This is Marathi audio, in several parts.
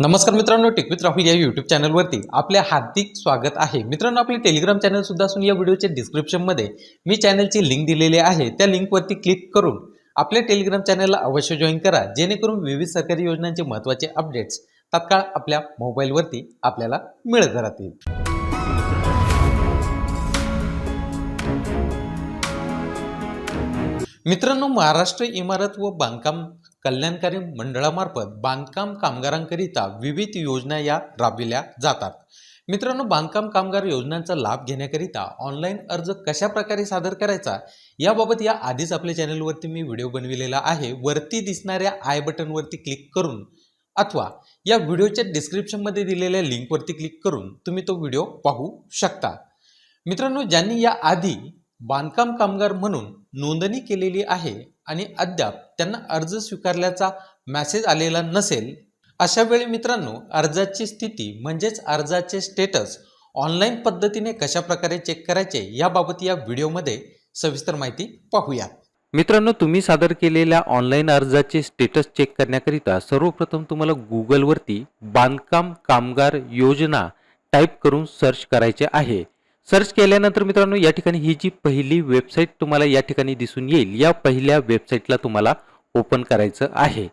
नमस्कार मित्रांनो टिकवित राहुल या यूट्यूब चॅनलवरती आपले हार्दिक स्वागत आहे. मित्रांनो आपले टेलिग्राम चॅनल सुद्धा असून या व्हिडिओच्या डिस्क्रिप्शनमध्ये मी चॅनलची लिंक दिलेली आहे. त्या लिंकवरती क्लिक करून आपल्या टेलिग्राम चॅनलला अवश्य जॉईन करा. जेणेकरून विविध सरकारी योजनांचे महत्त्वाचे अपडेट्स तात्काळ आपल्या मोबाईलवरती आपल्याला मिळत राहतील. मित्रांनो महाराष्ट्र इमारत व बांधकाम कल्याणकारी मंडळामार्फत बांधकाम कामगारांकरिता विविध योजना या राबविल्या जातात. मित्रांनो बांधकाम कामगार योजनांचा लाभ घेण्याकरिता ऑनलाईन अर्ज कशा प्रकारे सादर करायचा याबाबत या आधीच आपल्या चॅनलवरती मी व्हिडिओ बनविलेला आहे. वरती दिसणाऱ्या आय बटनवरती क्लिक करून अथवा या व्हिडिओच्या डिस्क्रिप्शनमध्ये दिलेल्या लिंकवरती क्लिक करून तुम्ही तो व्हिडिओ पाहू शकता. मित्रांनो ज्यांनी या आधी बांधकाम कामगार म्हणून नोंदणी केलेली आहे आणि अद्याप त्यांना अर्ज स्वीकारल्याचा मॅसेज आलेला नसेल अशा वेळी मित्रांनो अर्जाची स्थिती म्हणजेच अर्जाचे स्टेटस ऑनलाईन पद्धतीने कशा प्रकारे चेक करायचे याबाबत या व्हिडिओमध्ये सविस्तर माहिती पाहूया मित्रांनो तुम्ही सादर केलेल्या ऑनलाईन अर्जाचे स्टेटस चेक करण्याकरिता सर्वप्रथम तुम्हाला गुगलवरती बांधकाम कामगार योजना टाईप करून सर्च करायचे आहे. सर्च केल्यानंतर मित्रांनो या ठिकाणी ही जी पहिली वेबसाईट तुम्हाला या ठिकाणी दिसून येईल या पहिल्या वेबसाईटला तुम्हाला ओपन करायचं आहे.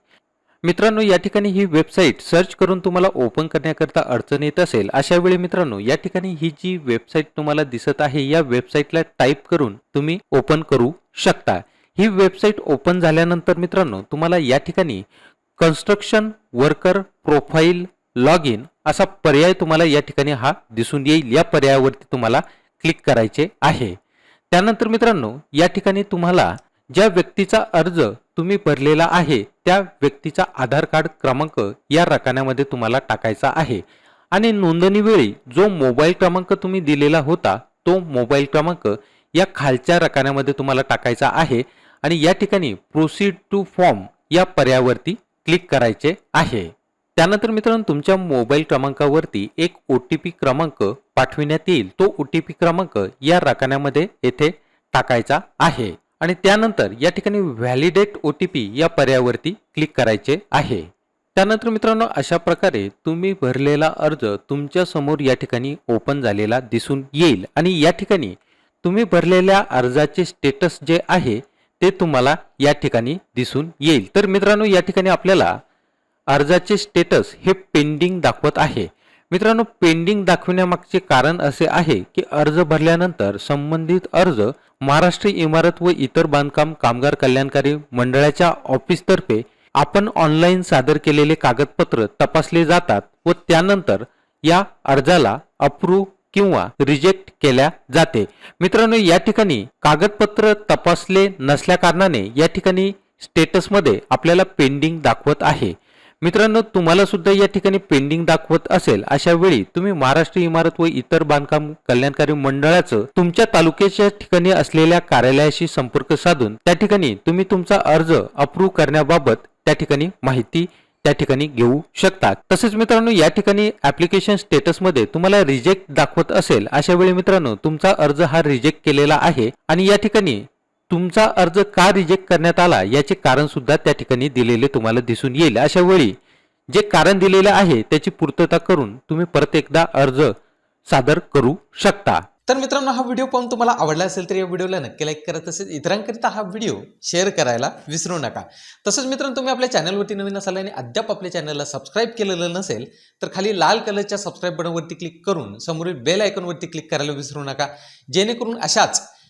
मित्रांनो या ठिकाणी ही वेबसाईट सर्च करून तुम्हाला ओपन करण्याकरता अडचण येत असेल अशा वेळी मित्रांनो या ठिकाणी ही जी वेबसाईट तुम्हाला दिसत आहे या वेबसाईटला टाईप करून तुम्ही ओपन करू शकता. ही वेबसाईट ओपन झाल्यानंतर मित्रांनो तुम्हाला या ठिकाणी construction worker profile log in असा पर्याय तुम्हाला या ठिकाणी हा दिसून येईल. या पर्यायावरती तुम्हाला क्लिक करायचे आहे. त्यानंतर मित्रांनो या ठिकाणी तुम्हाला ज्या व्यक्तीचा अर्ज तुम्ही भरलेला आहे त्या व्यक्तीचा आधार कार्ड क्रमांक या रकान्यामध्ये तुम्हाला टाकायचा आहे. आणि नोंदणीवेळी जो मोबाईल क्रमांक तुम्ही दिलेला होता तो मोबाईल क्रमांक या खालच्या रकान्यामध्ये तुम्हाला टाकायचा आहे आणि या ठिकाणी प्रोसीड टू फॉर्म या पर्यायावरती क्लिक करायचे आहे. त्यानंतर मित्रांनो तुमच्या मोबाईल क्रमांकावरती एक ओ टी पी क्रमांक पाठविण्यात येईल. तो ओ टी पी क्रमांक या रकान्यामध्ये येथे टाकायचा आहे. आणि त्यानंतर या ठिकाणी व्हॅलिडेट ओ टी पी या पर्यायावरती क्लिक करायचे आहे. त्यानंतर मित्रांनो अशा प्रकारे तुम्ही भरलेला अर्ज तुमच्यासमोर या ठिकाणी ओपन झालेला दिसून येईल. आणि या ठिकाणी तुम्ही भरलेल्या अर्जाचे स्टेटस जे आहे ते तुम्हाला या ठिकाणी दिसून येईल. तर मित्रांनो या ठिकाणी आपल्याला अर्जाचे स्टेटस हे पेंडिंग दाखवत आहे. मित्रांनो पेंडिंग दाखविण्यामागचे कारण असे आहे की अर्ज भरल्यानंतर संबंधित अर्ज महाराष्ट्र इमारत व इतर बांधकाम कामगार कल्याणकारी मंडळाच्या ऑफिसतर्फे आपण ऑनलाईन सादर केलेले कागदपत्र तपासले जातात व त्यानंतर या अर्जाला अप्रूव्ह किंवा रिजेक्ट केल्या जाते. मित्रांनो या ठिकाणी कागदपत्र तपासले नसल्या कारणाने या ठिकाणी स्टेटसमध्ये आपल्याला पेंडिंग दाखवत आहे. मित्रांनो तुम्हाला सुद्धा या ठिकाणी पेंडिंग दाखवत असेल अशा वेळी तुम्ही महाराष्ट्र इमारत व इतर बांधकाम कल्याणकारी मंडळाचं तुमच्या तालुक्याच्या ठिकाणी असलेल्या कार्यालयाशी संपर्क साधून त्या ठिकाणी तुम्ही तुमचा अर्ज अप्रूव्ह करण्याबाबत त्या ठिकाणी माहिती त्या ठिकाणी घेऊ शकता. तसेच मित्रांनो या ठिकाणी ऍप्लिकेशन स्टेटसमध्ये तुम्हाला रिजेक्ट दाखवत असेल अशा वेळी मित्रांनो तुमचा अर्ज हा रिजेक्ट केलेला आहे आणि या ठिकाणी तुमचा अर्ज का रिजेक्ट करण्यात आला? याचे कारण सुद्धा त्या ठिकाणी दिलेले तुम्हाला दिसून येईल. अशा वेळी जे कारण दिलेलं आहे त्याची पूर्तता करून तुम्ही परत एकदा अर्ज सादर करू शकता. तर मित्रांनो हा व्हिडिओ पाहून तुम्हाला आवडला असेल तर या व्हिडिओला नक्की लाईक करा. तसेच इतरांकरिता हा व्हिडिओ शेअर करायला विसरू नका. तसंच मित्रांनो तुम्ही आपल्या चॅनलवरती नवीन असाल आणि अद्याप आपल्या चॅनलला सबस्क्राईब केलेलं नसेल तर खाली लाल कलरच्या सबस्क्राईब बटनवरती क्लिक करून समोरील बेल आयकॉनवरती क्लिक करायला विसरू नका. जेणेकरून अशाच